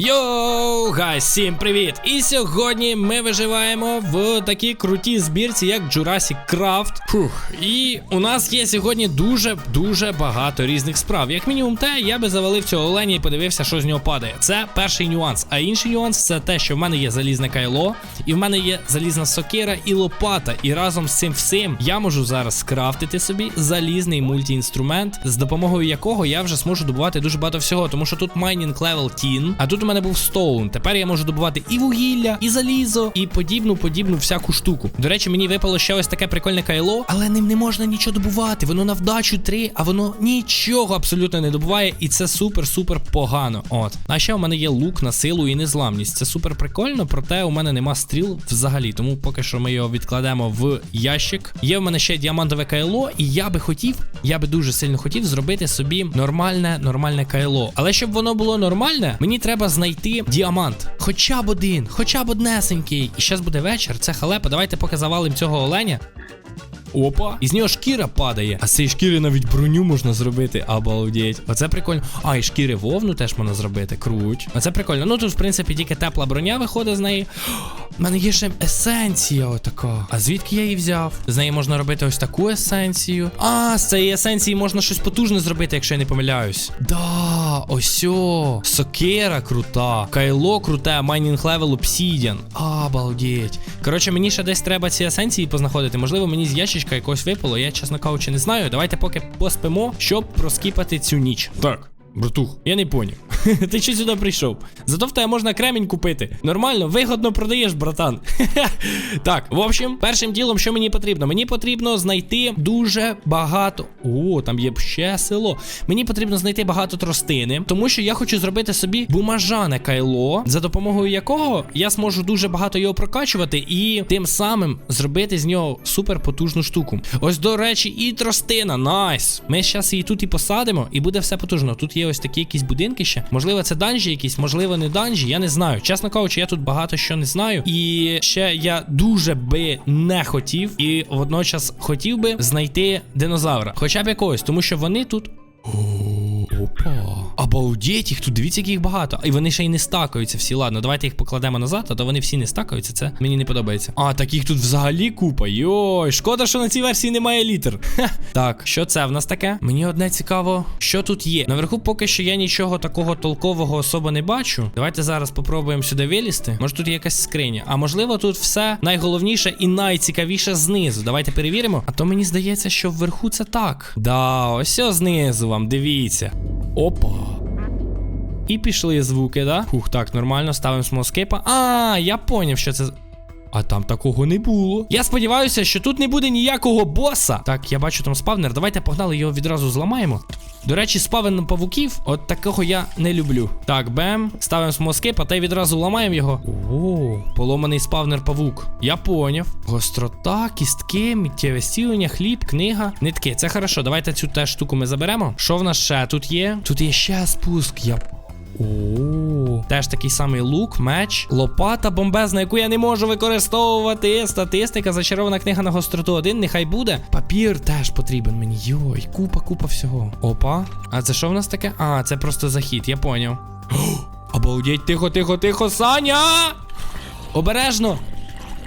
Yo! Гайс, всім привіт! І сьогодні ми виживаємо в такій крутій збірці, як Jurassic Craft. Фух. І у нас є сьогодні дуже-дуже багато різних справ. Як мінімум, те, я би завалив цього оленя і подивився, що з нього падає. Це перший нюанс. А інший нюанс це те, що в мене є залізне кайло, і в мене є залізна сокира і лопата. І разом з цим всім я можу зараз скрафтити собі залізний мультіінструмент, з допомогою якого я вже зможу добувати дуже багато всього. Тому що тут майнінг левел тін, а тут у мене був стоун. Тепер я можу добувати і вугілля, і залізо, і подібну, подібну всяку штуку. До речі, мені випало ще ось таке прикольне кайло, але ним не можна нічого добувати. Воно на вдачу 3, а воно нічого абсолютно не добуває, і це супер-супер погано. От. А ще у мене є лук на силу і незламність. Це супер прикольно, проте у мене нема стріл взагалі. Тому поки що ми його відкладемо в ящик. Є в мене ще діамантове кайло, і я би хотів, я би дуже сильно хотів зробити собі нормальне, нормальне кайло. Але щоб воно було нормальне, мені треба знайти діамант. Хоча б один, хоча б однесенький. І зараз буде вечір, це халепа. Давайте поки завалимо цього оленя. Опа, із нього шкіра падає. А з цієї шкіри навіть броню можна зробити. Обалдеть. Оце прикольно. А, і шкіри вовну теж можна зробити. Круть. Оце прикольно. Ну тут, в принципі, тільки тепла броня виходить з неї. У мене є ще есенція отака. А звідки я її взяв? З неї можна робити ось таку есенцію. А, з цієї есенції можна щось потужне зробити, якщо я не помиляюсь. Да, ось о. Сокира крута. Кайло круте, майнінг левел обсідіан. Обалдеть. Коротше, мені ще десь треба ці есенції познаходити. Можливо, мені з ящичка якогось випало. Я, чесно кажучи, не знаю. Давайте поки поспимо, щоб проскіпати цю ніч. Так. Братух, я не поняв. Ти що сюди прийшов? Зато в тебе можна кремінь купити. Нормально, вигодно продаєш, братан. так, в общем, першим ділом, що мені потрібно? Мені потрібно знайти дуже багато. О, там є ще село. Мені потрібно знайти багато тростини, тому що я хочу зробити собі бумажане кайло, за допомогою якого я зможу дуже багато його прокачувати і тим самим зробити з нього супер потужну штуку. Ось, до речі, і тростина. Найс. Ми зараз її тут і посадимо, і буде все потужно. Тут є ось такі якісь будинки ще. Можливо, це данжі якісь, можливо, не данжі. Я не знаю. Чесно кажучи, я тут багато що не знаю. І ще я дуже би не хотів, і водночас хотів би знайти динозавра. Хоча б якогось, тому що вони тут. Опа. Обалдеть, їх тут дивіться, яких багато. І вони ще й не стакаються всі. Ладно, давайте їх покладемо назад, а то вони всі не стакаються. Це мені не подобається. А, таких тут взагалі купа. Йой, шкода, що на цій версії немає літер. Ха. Так, що це в нас таке? Мені одне цікаво, що тут є. Наверху поки що я нічого такого толкового особо не бачу. Давайте зараз попробуємо сюди вилізти. Може тут є якась скриня. А можливо, тут все найголовніше і найцікавіше знизу. Давайте перевіримо. А то мені здається, що вверху це так. Да, ось знизу вам, дивіться. Опа. І пішли звуки, да? Фух, так, нормально, ставимо смоскейпа. А, я поняв, що це. А там такого не було. Я сподіваюся, що тут не буде ніякого боса. Так, я бачу там спавнер. Давайте погнали його відразу зламаємо. До речі, спавен павуків, от такого я не люблю. Так, бем, ставимо смоскейпа та й відразу ламаємо його. О, поломаний спавнер павук. Я поняв. Гострота, кістки, миттєве стілення, хліб, книга, нитки. Це хорошо. Давайте цю теж штуку ми заберемо. Що в нас ще тут є? Тут є ще спуск. Я о, теж такий самий лук, меч, лопата бомбезна, яку я не можу використовувати. Статистика, зачарована книга на гостроту 1, нехай буде. Папір теж потрібен мені. Йой, купа, купа всього. Опа. А це що в нас таке? А, це просто захід, я поняв. Обалдіть, тихо, тихо, тихо, Саня! Обережно!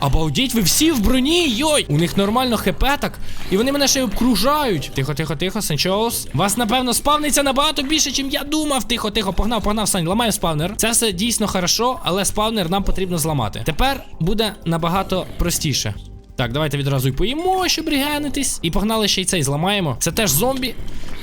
Обалдіть, ви всі в броні, йой! У них нормально хп так. І вони мене ще й обкружають. Тихо, тихо, тихо, Санчоус. Вас, напевно, спавниться набагато більше, чим я думав. Тихо, тихо, погнав, погнав, Сань, ламаю спавнер. Це все дійсно хорошо, але спавнер нам потрібно зламати. Тепер буде набагато простіше. Так, давайте відразу й поїмо, щоб регенитись. І погнали ще й цей зламаємо. Це теж зомбі.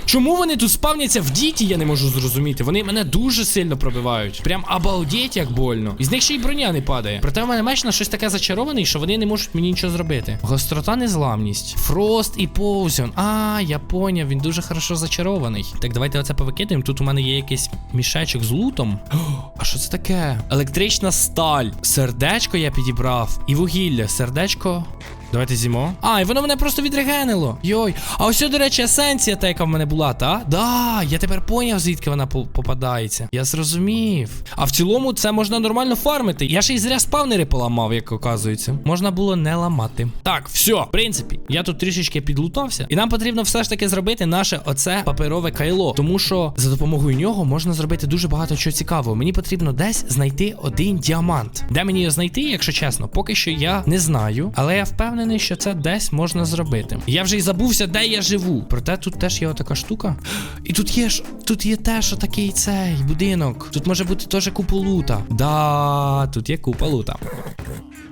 Чому вони тут спавняться в діті, я не можу зрозуміти. Вони мене дуже сильно пробивають. Прям обалдеть, як больно. І з них ще й броня не падає. Проте в мене меч на щось таке зачарований, що вони не можуть мені нічого зробити. Гострота незламність. Фрост і Поузіон. А, я поняв, він дуже хорошо зачарований. Так, давайте оце повикидаємо. Тут у мене є якийсь мішечок з лутом. А що це таке? Електрична сталь. Сердечко я підібрав. І вугілля. Сердечко. Давайте з'їмо. А, і воно мене просто відрегенило. Йой. А ось, до речі, есенція та, яка в мене була, та? Да, я тепер поняв, звідки вона попадається. Я зрозумів. А в цілому це можна нормально фармити. Я ще й зря спавнери поламав, як оказується. Можна було не ламати. Так, все. В принципі, я тут трішечки підлутався. І нам потрібно все ж таки зробити наше оце паперове кайло. Тому що за допомогою нього можна зробити дуже багато чого цікавого. Мені потрібно десь знайти один діамант. Де мені його знайти, якщо чесно, поки що я не знаю. Але я впевнений, що це десь можна зробити. Я вже й забувся, де я живу. Проте тут теж є отака штука. І тут є ж, тут є теж отакий цей будинок. Тут може бути теж купа лута. Да, тут є купа лута.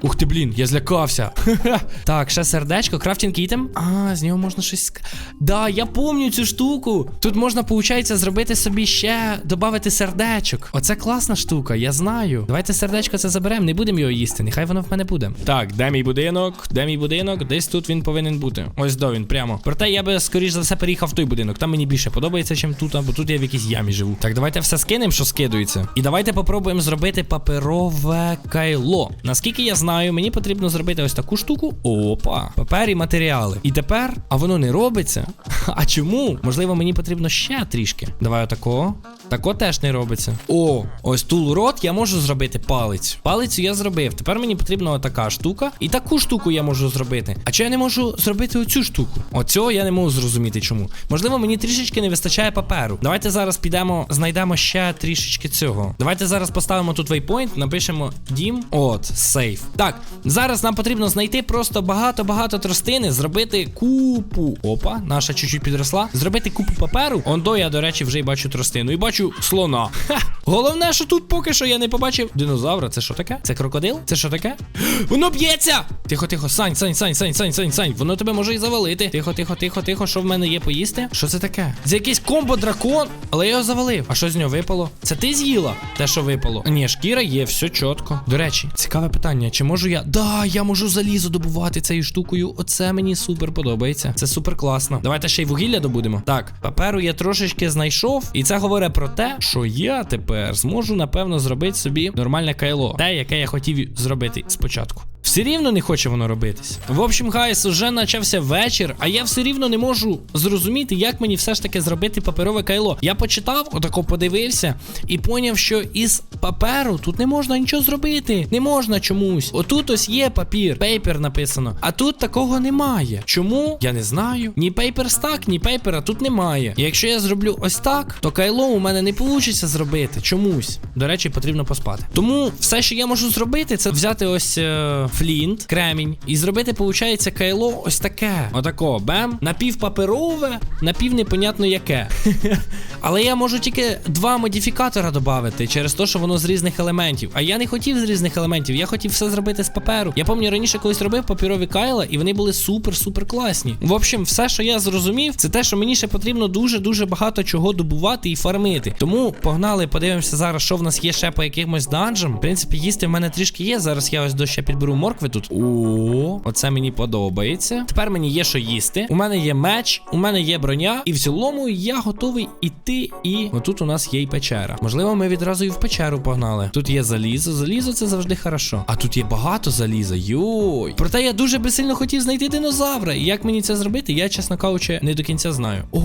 Ух ти, блін, я злякався. так, ще сердечко, крафтінг ітем. А, з нього можна щось. Да, я пам'ятаю цю штуку. Тут можна, виходить, зробити собі ще додати сердечок. Оце класна штука, я знаю. Давайте сердечко це заберемо, не будемо його їсти. Нехай воно в мене буде. Так, де мій будинок? Де мій будинок? Десь тут він повинен бути. Ось до він, прямо. Проте я би скоріш за все переїхав в той будинок. Там мені більше подобається, чим тут, бо тут я в якійсь ямі живу. Так, давайте все скинемо, що скидується. І давайте попробуємо зробити паперове кайло. Наскільки я знаю, мені потрібно зробити ось таку штуку. Опа, папер і матеріали. І тепер, а воно не робиться. А чому? Можливо, мені потрібно ще трішки. Давай отако. Тако теж не робиться. О, ось тул рот я можу зробити палицю. Палицю я зробив. Тепер мені потрібна отака штука. І таку штуку я можу зробити. А чи я не можу зробити оцю штуку? Оцього я не можу зрозуміти чому. Можливо, мені трішечки не вистачає паперу. Давайте зараз підемо, знайдемо ще трішечки цього. Давайте зараз поставимо тут вейпойнт, напишемо дім. От, сейф. Так, зараз нам потрібно знайти просто багато-багато тростини, зробити купу. Опа, наша чуть-чуть підросла. Зробити купу паперу. Ондо я, до речі, вже й бачу тростину. І бачу слона. Ха! Головне, що тут поки що я не побачив динозавра. Це що таке? Це крокодил? Це що таке? Воно б'ється! Тихо, тихо, сань, сань, сань, сань, сань, сань, сань. Воно тебе може і завалити. Тихо, тихо, тихо, тихо. Що в мене є поїсти? Що це таке? Це якийсь комбо дракон, але я його завалив. А що з нього випало? Це ти з'їла? Те, що випало? Ні, шкіра є, все чітко. До речі, цікаве питання: чи можу я. Да, я можу залізо добувати цією штукою. Оце мені супер подобається. Це супер класно. Давайте ще й вугілля добудемо. Так, паперу я трошечки знайшов, і це говорить про те, що я тепер зможу, напевно, зробити собі нормальне кайло. Те, яке я хотів зробити спочатку. Все рівно не хоче воно робитись. В общем, гайс, уже почався вечір, а я все рівно не можу зрозуміти, як мені все ж таки зробити паперове кайло. Я почитав, отако подивився, і поняв, що із паперу тут не можна нічого зробити. Не можна чомусь. Отут ось є папір, пейпер написано. А тут такого немає. Чому? Я не знаю. Ні пейпер стак, ні пейпера тут немає. І якщо я зроблю ось так, то кайло у мене не вийде зробити. Чомусь. До речі, потрібно поспати. Тому все, що я можу зробити, це взяти ось е, флінт, кремінь, і зробити, виходить, кайло ось таке. Отако, бем. Напівпаперове, напів непонятно яке. Але я можу тільки два модифікатора додати через те, що воно з різних елементів. А я не хотів з різних елементів, я хотів все зробити з паперу. Я пам'ятаю, раніше колись робив папірові кайла, і вони були супер-супер класні. В общем, все, що я зрозумів, це те, що мені ще потрібно дуже-дуже багато чого добувати і фармити. Тому погнали, подивимося зараз, що в нас є ще по якимось данжам. В принципі, їсти в мене трішки є. Зараз я ось до ще підберу моркви тут. О, оце мені подобається. Тепер мені є що їсти. У мене є меч, у мене є броня, і в цілому я готовий іти. І отут у нас є й печера. Можливо, ми відразу і в печеру погнали. Тут є залізо. Залізо це завжди хорошо. А тут є багато заліза. Йой. Проте я дуже би сильно хотів знайти динозавра. І як мені це зробити, я, чесно кажучи, не до кінця знаю. О,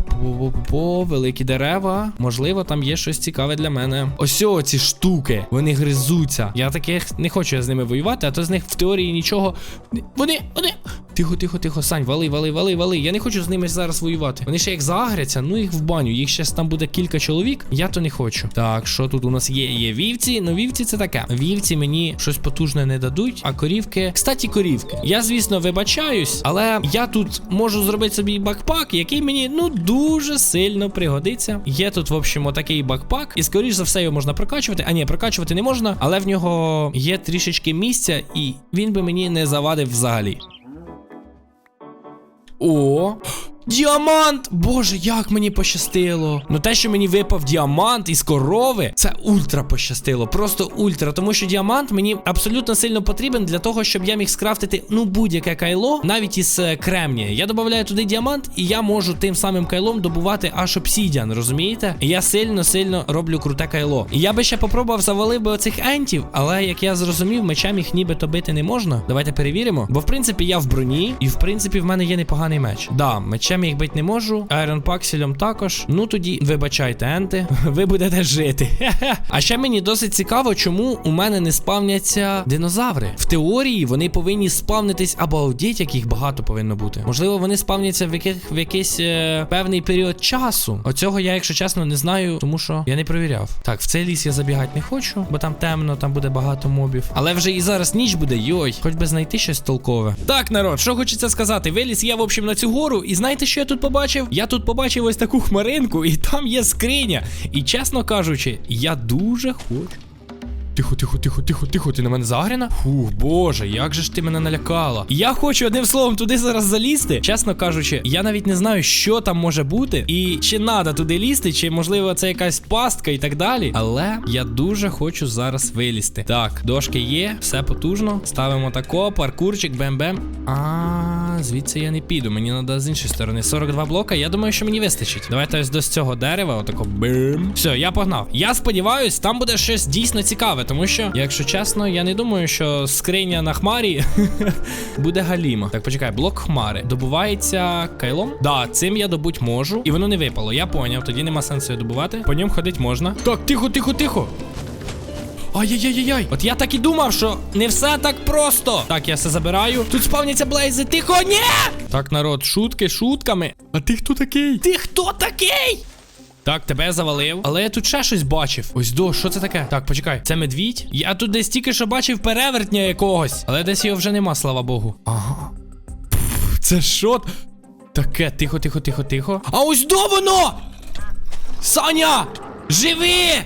по-по-по-по, великі дерева. Можливо, там є щось цікаве для мене. Ось ці штуки. Вони гризуться. Я таких не хочу з ними воювати, а то з них в теорії нічого. Вони, вони. Тихо, тихо, тихо, Сань, вали, вали, вали, вали. Я не хочу з ними зараз воювати. Вони ще як загряться, ну їх в баню. Їх ще там буде кілька чоловік. Я то не хочу. Так, що тут у нас є? Є вівці. Ну, вівці це таке. Вівці мені щось потужне не дадуть, а корівки. Кстати, корівки. Я, звісно, вибачаюсь, але я тут можу зробити собі бакпак, який мені ну дуже сильно пригодиться. Є тут, в общем, отакий бакпак, і скоріш за все його можна прокачувати. А ні, прокачувати не можна, але в нього є трішечки місця, і він би мені не завадив взагалі. О, Діамант! Боже, як мені пощастило. Ну те, що мені випав діамант із корови, це ультра пощастило. Просто ультра. Тому що діамант мені абсолютно сильно потрібен для того, щоб я міг скрафтити ну будь-яке кайло, навіть із е, кремнія. Я додаю туди діамант, і я можу тим самим кайлом добувати аж обсідіан, розумієте? Я сильно-сильно роблю круте кайло. І я би ще попробував завалив би оцих ентів, але як я зрозумів, мечем їх нібито бити не можна. Давайте перевіримо. Бо в принципі я в броні, і в принципі в мене є непоганий меч. Да, мечем я їх бити не можу. Айрон Пакселем також. Ну тоді вибачайте, енти, ви будете жити. А ще мені досить цікаво, чому у мене не спавняться динозаври. В теорії вони повинні спавнитись або аудіть, яких багато повинно бути. Можливо, вони спавняться в яких в якийсь е, певний період часу. Оцього я, якщо чесно, не знаю, тому що я не провіряв. Так, в цей ліс я забігати не хочу, бо там темно, там буде багато мобів. Але вже і зараз ніч буде, йой, хоч би знайти щось толкове. Так, народ, що хочеться сказати, виліз я, в общем, на цю гору, і знаєте, що я тут побачив? Я тут побачив ось таку хмаринку, і там є скриня. І чесно кажучи, я дуже хочу. Тихо, тихо, тихо, тихо, тихо, ти на мене загріна? Фух, боже, як же ж ти мене налякала. Я хочу одним словом туди зараз залізти. Чесно кажучи, я навіть не знаю, що там може бути, і чи треба туди лізти, чи можливо це якась пастка і так далі. Але я дуже хочу зараз вилізти. Так, дошки є, все потужно. Ставимо тако, паркурчик, бем-бем. Звідси я не піду. Мені треба з іншої сторони. 42 блока. Я думаю, що мені вистачить. Давайте ось до цього дерева, отако бим. Все, я погнав. Я сподіваюсь, там буде щось дійсно цікаве, тому що, якщо чесно, я не думаю, що скриня на хмарі буде галіма. Так, почекай, блок хмари. Добувається кайлом? Да, цим я добуть можу. І воно не випало. Я поняв, тоді нема сенсу добувати. По ньому ходить можна. Так, тихо, тихо, тихо. Ай-яй-яй-яй. От я так і думав, що не все так просто. Так, я все забираю. Тут спавняться блейзи. Тихо, ні! Так, народ, шутки шутками. А ти хто такий? Ти хто такий? Так, тебе завалив. Але я тут ще щось бачив. Ось до, що це таке? Так, почекай, це медвідь? Я тут десь тільки що бачив перевертня якогось. Але десь його вже нема, слава Богу. Ага. Пф, Це що? Таке, тихо, тихо, тихо, тихо. А ось до воно! Саня! Живи!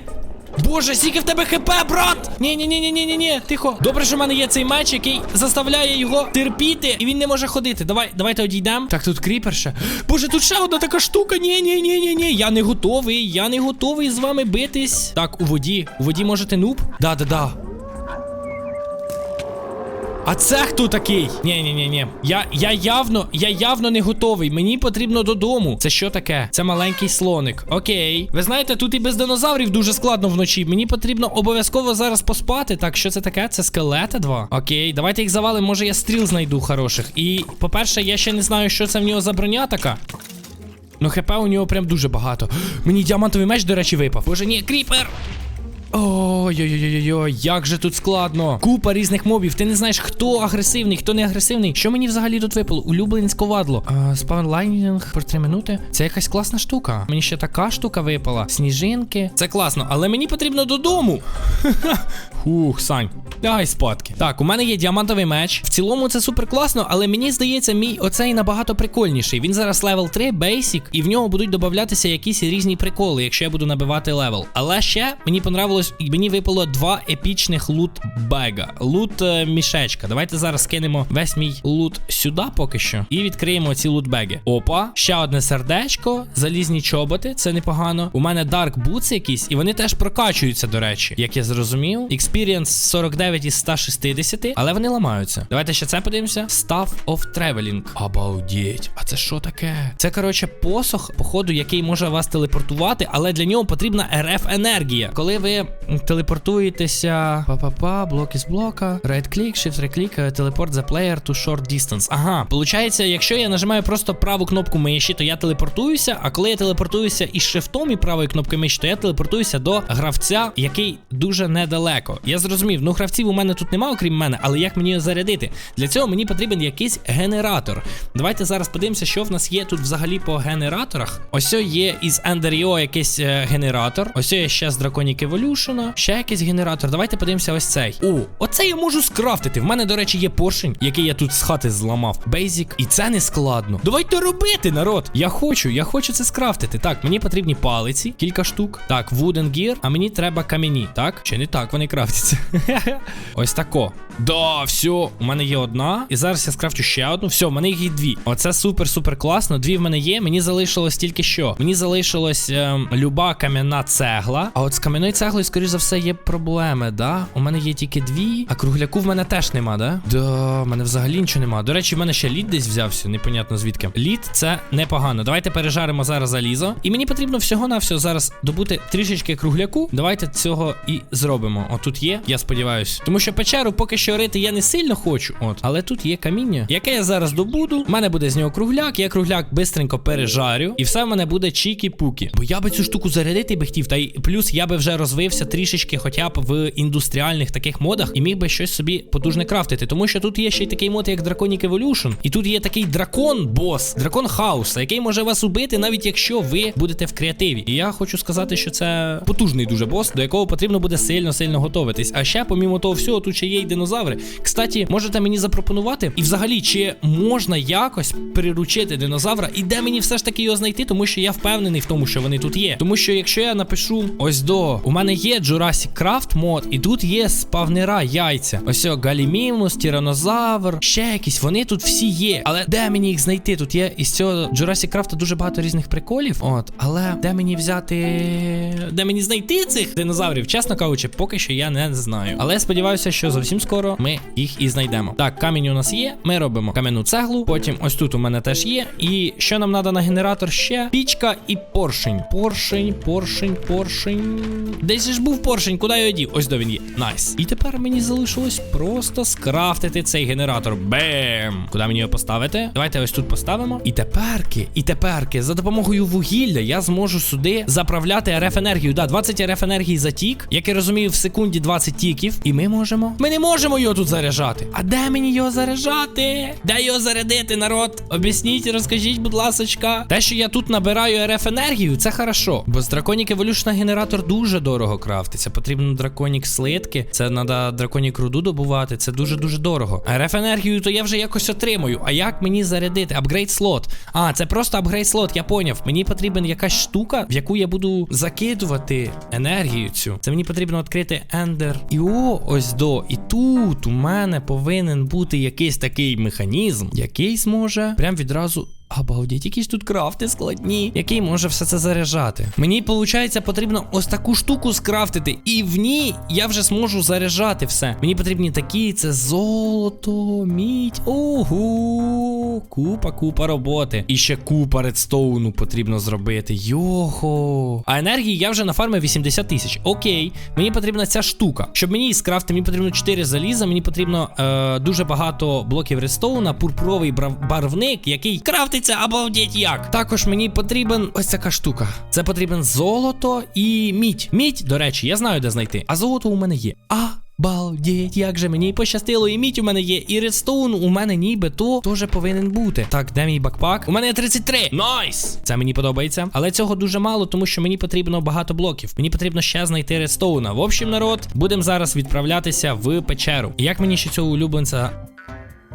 Боже, скільки в тебе хп, брат! Ні, ні, ні, ні, ні, ні, ні, тихо. Добре, що в мене є цей меч, який заставляє його терпіти, і він не може ходити. Давай, давайте одійдемо. Так, тут кріпер ще. Боже, тут ще одна така штука. Ні, ні, ні, ні, ні. Я не готовий. Я не готовий з вами битись. Так, у воді. У воді можете нуб? Да, да, да. А це хто такий? Ні, ні, ні, ні. Я, я явно, я явно не готовий. Мені потрібно додому. Це що таке? Це маленький слоник. Окей. Ви знаєте, тут і без динозаврів дуже складно вночі. Мені потрібно обов'язково зараз поспати. Так, що це таке? Це скелети два. Окей, давайте їх завалимо. Може я стріл знайду хороших. І, по-перше, я ще не знаю, що це в нього за броня така. Ну, хп у нього прям дуже багато. Мені діамантовий меч, до речі, випав. Боже, ні, кріпер! Ой-ой-ой, як же тут складно. Купа різних мобів. Ти не знаєш, хто агресивний, хто не агресивний. Що мені взагалі тут випало? Улюбленець ковадло. Спаунлайнінг por 3 минути. Це якась класна штука. Мені ще така штука випала. Сніжинки. Це класно, але мені потрібно додому. Хух, Сань. Лягай спадки. Так, у мене є діамантовий меч. В цілому це супер класно, але мені здається, мій оцей набагато прикольніший. Він зараз левел 3, basic, і в нього будуть додаватися якісь різні приколи, якщо я буду набивати левел. Але ще мені понравилось, і мені випало два епічних лут бега. Лут е. Давайте зараз кинемо весь мій лут сюди поки що. І відкриємо ці лутбеги. Опа, ще одне сердечко, залізні чоботи, це непогано. У мене Dark Boots якісь, і вони теж прокачуються, до речі. Як я зрозумів. Experience 49 із 160, але вони ламаються. Давайте ще це подивимося. Staff of Traveling. Обалдеть. А це що таке? Це, коротше, посох, походу, який може вас телепортувати, але для нього потрібна РФ енергія. Коли ви телепортуєтеся. Па-па-па, блок із блока. Right click, shift right click, телепорт the player to short distance. Ага, получається, якщо я нажимаю просто праву кнопку миші, то я телепортуюся. А коли я телепортуюся із шифтом і правою кнопкою миші, то я телепортуюся до гравця, який дуже недалеко. Я зрозумів, ну гравців у мене тут немає, окрім мене, але як мені його зарядити? Для цього мені потрібен якийсь генератор. Давайте зараз подивимося, що в нас є тут взагалі по генераторах. Ось є із Ender.io якийсь е, генератор. Ось є ще з Draconic Evolution. Ще якийсь генератор. Давайте подивимося ось цей. О, оце я можу скрафтити. В мене, до речі, є поршень, який я тут з хати зламав. Basic. І це не складно. Давайте робити, народ. Я хочу, я хочу це скрафтити. Так, мені потрібні палиці, кілька штук. Так, wooden gear, а мені треба камені. Так? Чи не так вони крафтяться? Ось тако. Да, все, у мене є одна. І зараз я скрафчу ще одну. Все, в мене їх є дві. Оце супер-супер класно. Дві в мене є. Мені залишилось тільки що. Мені залишилось ем, люба кам'яна цегла. А от з кам'яною цеглою, скоріш за все, є проблеми, да? У мене є тільки дві, а кругляку в мене теж нема, да? Да, в мене взагалі нічого нема. До речі, в мене ще лід десь взявся, непонятно звідки. Лід це непогано. Давайте пережаримо зараз залізо. І мені потрібно всього-навсього зараз добути трішечки кругляку. Давайте цього і зробимо. Отут є, я сподіваюся. Тому що печеру поки що рити я не сильно хочу. От, але тут є каміння, яке я зараз добуду. У мене буде з нього кругляк. Я кругляк бистренько пережарю, і все в мене буде чікі-пукі. Бо я би цю штуку зарядити би хотів. Та й плюс я би вже розвився трішечки, хоча б в індустріальних таких модах, і міг би щось собі потужне крафтити. Тому що тут є ще й такий мод, як Draconic Evolution. І тут є такий дракон бос, дракон хаоса, який може вас убити, навіть якщо ви будете в креативі. І я хочу сказати, що це потужний дуже бос, до якого потрібно буде сильно-сильно готуватись. А ще, помімо того всього, тут ще є й динозаври. Кстати, можете мені запропонувати, і взагалі, чи можна якось приручити динозавра, і де мені все ж таки його знайти, тому що я впевнений в тому, що вони тут є. Тому що якщо я напишу ось до, у мене є Jurassic Craft мод, і тут є спавнера яйця. Ось о, Галімімус, Тиранозавр, ще якісь. Вони тут всі є. Але де мені їх знайти? Тут є із цього Jurassic Craft дуже багато різних приколів. От, але де мені взяти. Де мені знайти цих динозаврів? Чесно кажучи, поки що я не знаю. Але сподіваюся, що зовсім скоро ми їх і знайдемо. Так, камінь у нас є. Ми робимо кам'яну цеглу. Потім ось тут у мене теж є. І що нам треба на генератор ще? Пічка і поршень. Поршень, поршень, поршень. Десь же ж був поршень, куди його дів? Ось до він є. Найс. І тепер мені залишилось просто скрафтити цей генератор. Бем! Куди мені його поставити? Давайте ось тут поставимо. І теперки, і теперки, за допомогою вугілля я зможу сюди заправляти РФ енергію. Да, 20 РФ енергії за тік. Як я розумію, в секунді 20 тіків. І ми можемо. Ми не можемо його тут заряджати. А де мені його заряджати? Де його зарядити, народ? Об'ясніть, розкажіть, будь ласочка. Те, що я тут набираю РФ енергію, це хорошо. Бо з Draconic Evolution генератор дуже дорого крафтиться. Потрібно драконік слитки. Це треба драконік руду добувати. Це дуже-дуже дорого. РФ енергію, то я вже якось отримую. А як мені зарядити? Апгрейд слот. А, це просто апгрейд слот, я поняв. Мені потрібен якась штука, в яку я буду закидувати енергію цю. Це мені потрібно відкрити ендер. І о, ось до. І тут у мене повинен бути якийсь такий механізм, який зможе прям відразу. Обалдеть, якісь тут крафти складні, який може все це заряджати. Мені, виходить, потрібно ось таку штуку скрафтити, і в ній я вже зможу заряджати все. Мені потрібні такі: це золото, мідь. Ого, купа, купа роботи. І ще купа редстоуну потрібно зробити. Йохо. А енергії я вже нафармив 80 тисяч. Окей, мені потрібна ця штука. Щоб мені її скрафти, мені потрібно 4 заліза, мені потрібно е, дуже багато блоків редстоуна, пурпуровий барвник, який крафтиться обалдеть як. Також мені потрібен ось така штука. Це потрібен золото і мідь. Мідь, до речі, я знаю, де знайти. А золото у мене є. А. Балдеть, як же мені пощастило, і мідь у мене є, і редстоун у мене нібито теж повинен бути. Так, де мій бакпак? У мене є 33. Найс! Це мені подобається. Але цього дуже мало, тому що мені потрібно багато блоків. Мені потрібно ще знайти редстоуна. В общем, народ, будемо зараз відправлятися в печеру. І як мені ще цього улюбленця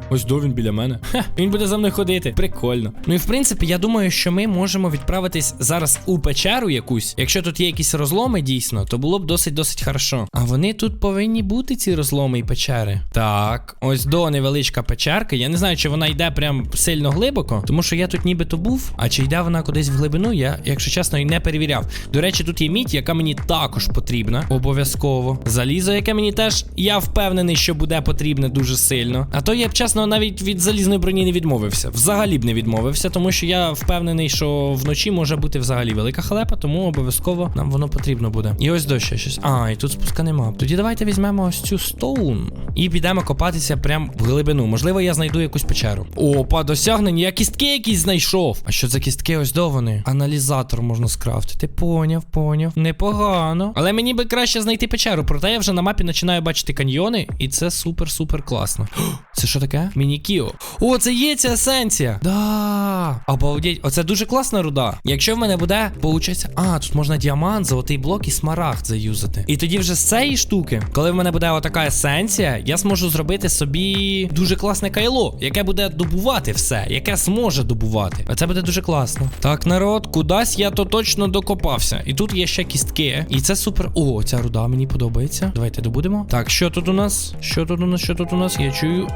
Ось до він біля мене. Ха, він буде за мною ходити. Прикольно. Ну і в принципі, я думаю, що ми можемо відправитись зараз у печеру якусь. Якщо тут є якісь розломи, дійсно, то було б досить досить хорошо. А вони тут повинні бути, ці розломи і печери. Так, ось до невеличка печерка. Я не знаю, чи вона йде прям сильно глибоко, тому що я тут нібито був. А чи йде вона кудись в глибину, я, якщо чесно, і не перевіряв. До речі, тут є мідь, яка мені також потрібна. Обов'язково. Залізо, яке мені теж я впевнений, що буде потрібне дуже сильно. А то я б чесно навіть від залізної броні не відмовився. Взагалі б не відмовився, тому що я впевнений, що вночі може бути взагалі велика халепа, тому обов'язково нам воно потрібно буде. І ось дощ ще щось. А, і тут спуска нема. Тоді давайте візьмемо ось цю стоун і підемо копатися прям в глибину. Можливо, я знайду якусь печеру. Опа, досягнення. Я кістки якісь знайшов. А що за кістки? Ось до вони. Аналізатор можна скрафтити. Поняв, поняв. Непогано. Але мені би краще знайти печеру. Проте я вже на мапі починаю бачити каньйони, і це супер-супер класно. Це що таке? Таке? Мінікіо. О, це є ця есенція. Да. Обалдеть. Оце дуже класна руда. Якщо в мене буде, получається. А, тут можна діамант, золотий блок і смарагд заюзати. І тоді вже з цієї штуки, коли в мене буде отака есенція, я зможу зробити собі дуже класне кайло, яке буде добувати все, яке зможе добувати. А це буде дуже класно. Так, народ, кудись я то точно докопався. І тут є ще кістки. І це супер. О, ця руда мені подобається. Давайте добудемо. Так, що тут у нас? Що тут у нас? Що тут у нас? Я чую.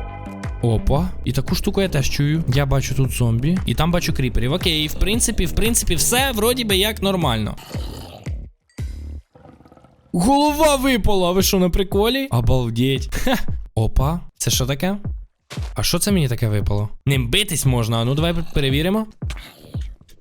Опа, і таку штуку я теж чую. Я бачу тут зомбі, і там бачу кріперів. Окей, в принципі, в принципі, все вроді би як нормально. Голова випала, ви що на приколі? Обалдеть. Ха. Опа, це що таке? А що це мені таке випало? Ним битись можна, а ну давай перевіримо.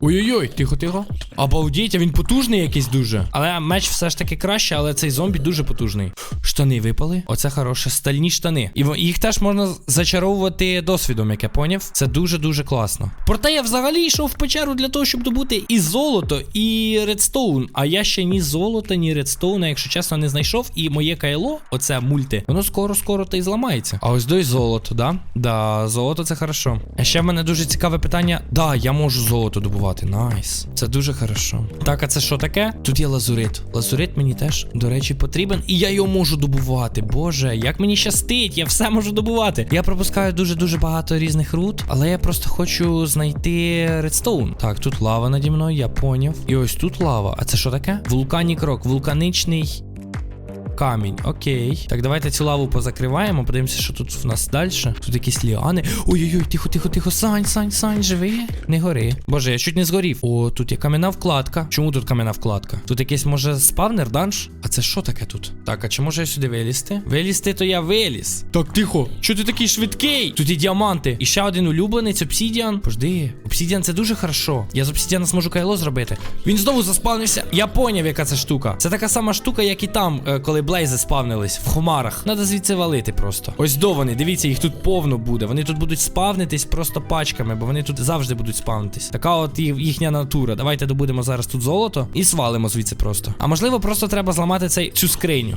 Ой-ой-ой, тихо, тихо. Обалдіть, а він потужний якийсь дуже. Але меч все ж таки краще, але цей зомбі дуже потужний. Штани випали. Оце хороше, стальні штани. І їх теж можна зачаровувати досвідом, як я поняв. Це дуже-дуже класно. Проте я взагалі йшов в печеру для того, щоб добути і золото, і редстоун. А я ще ні золота, ні редстоуна, якщо чесно, не знайшов. І моє кайло, оце мульти, воно скоро-скоро та й зламається. А ось до й золото, да? Да, золото це хорошо. А ще в мене дуже цікаве питання. Да, я можу золото добувати. Найс. Це дуже хорошо. Так, а це що таке? Тут є лазурит. Лазурит мені теж, до речі, потрібен. І я його можу добувати. Боже, як мені щастить, я все можу добувати. Я пропускаю дуже-дуже багато різних рут, але я просто хочу знайти редстоун. Так, тут лава наді мною, я поняв. І ось тут лава. А це що таке? Вулканік рок, вулканичний. Камінь, окей. Так, давайте цю лаву позакриваємо. Подивимося, що тут в нас далі. Тут якісь ліани. Ой-ой-ой, тихо, тихо, тихо. Сань, сань, сань, живи. Не гори. Боже, я чуть не згорів. О, тут є кам'яна вкладка. Чому тут кам'яна вкладка? Тут якийсь, може, спавнер, данж? А це що таке тут? Так, а чи може я сюди вилізти? Вилізти, то я виліз. Так, тихо. Чого ти такий швидкий? Тут є діаманти. І ще один улюбленець, обсідіан. Пожди, обсідіан це дуже хорошо. Я з обсідіана зможу кайло зробити. Він знову заспавнився. Я поняв, яка це штука. Це така сама штука, як і там, е, коли блейзи спавнились в хмарах. Надо звідси валити просто. Ось до вони. Дивіться, їх тут повно буде. Вони тут будуть спавнитись просто пачками, бо вони тут завжди будуть спавнитись. Така от їхня натура. Давайте добудемо зараз тут золото і свалимо звідси просто. А можливо, просто треба зламати цей цю скриню.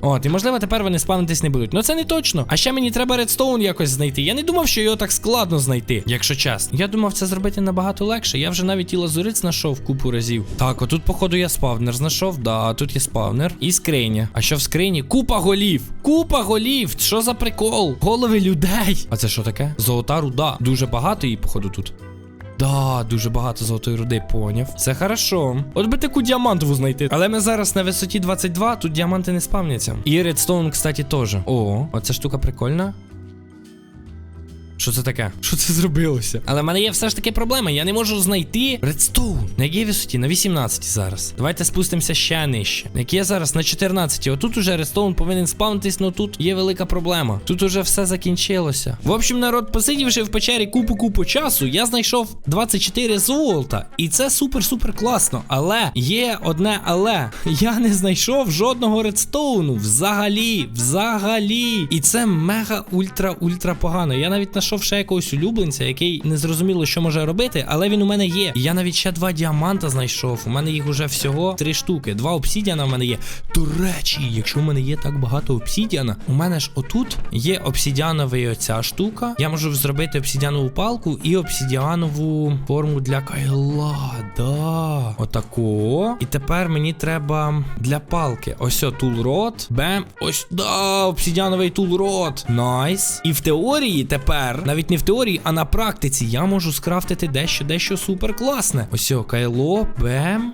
От, і можливо, тепер вони спавнитись не будуть. Ну це не точно. А ще мені треба редстоун якось знайти. Я не думав, що його так складно знайти, якщо чесно. Я думав, це зробити набагато легше. Я вже навіть і лазурит знайшов купу разів. Так, отут, походу, я спавнер знайшов. Да, тут є спавнер. І скриня. А що в скрині? Купа голів! Купа голів! Що за прикол? Голови людей. А це що таке? Золота руда. Дуже багато її, походу, тут. Да, дуже багато золотої руди, поняв. Це хорошо. От би таку діамантову знайти. Але ми зараз на висоті 22, тут діаманти не спавняться. І редстоун, кстати, теж. О, оця штука прикольна. Що це таке? Що це зробилося? Але в мене є все ж таки проблема. Я не можу знайти редстоун. На якій висоті? На 18 зараз. Давайте спустимося ще нижче. На якій я зараз на 14. Отут уже редстоун повинен спавнитись, але тут є велика проблема. Тут уже все закінчилося. В общем, народ, посидівши в печері купу-купу часу, я знайшов 24 золота. І це супер-супер класно. Але є одне але. Я не знайшов жодного редстоуну. Взагалі, взагалі. І це мега ультра ультра погано. Я навіть знайшов ще якогось улюбленця, який не зрозуміло, що може робити, але він у мене є. Я навіть ще два діаманта знайшов. У мене їх уже всього три штуки. Два обсідіана в мене є. До речі, якщо в мене є так багато обсідіана, у мене ж отут є обсідіановий оця штука. Я можу зробити обсідіанову палку і обсідіанову форму для кайла. Да. Отако. І тепер мені треба для палки. Ось о, тулрот. Бем. Ось да, обсідіановий тулрот. Найс. І в теорії тепер, навіть не в теорії, а на практиці, я можу скрафтити дещо дещо супер класне. Ось о, кайло, бем.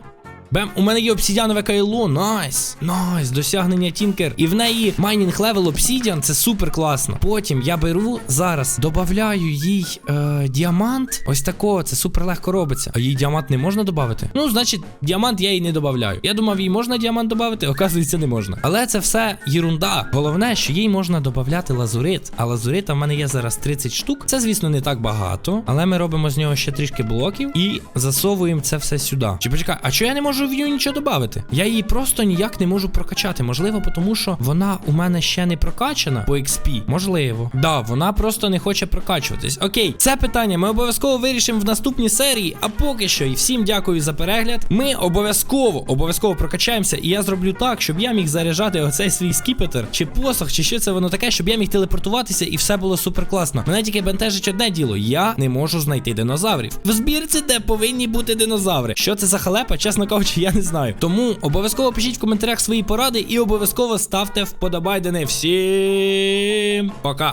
Бем, у мене є обсідіанове кайло, найс, найс, досягнення Тінкер. І в неї майнінг левел обсідіан, це супер класно. Потім я беру зараз, додаю їй е, діамант. Ось такого, це супер легко робиться. А їй діамант не можна додати? Ну, значить, діамант я їй не додаю. Я думав, їй можна діамант додати, оказується, не можна. Але це все єрунда. Головне, що їй можна додати лазурит. А лазурита в мене є зараз 30 штук. Це, звісно, не так багато. Але ми робимо з нього ще трішки блоків і засовуємо це все сюди. Чи почекай, а чого я не можу можу в нього нічого додати. Я її просто ніяк не можу прокачати. Можливо, тому що вона у мене ще не прокачана по XP. Можливо. Да, вона просто не хоче прокачуватись. Окей, це питання ми обов'язково вирішимо в наступній серії. А поки що, і всім дякую за перегляд. Ми обов'язково, обов'язково прокачаємося, і я зроблю так, щоб я міг заряджати оцей свій скіпетр, чи посох, чи що це воно таке, щоб я міг телепортуватися і все було супер класно. Мене тільки бентежить одне діло: я не можу знайти динозаврів. В збірці, де повинні бути динозаври. Що це за халепа, чесно кажучи, я не знаю. Тому обов'язково пишіть в коментарях свої поради і обов'язково ставте вподобайдени. Всім пока.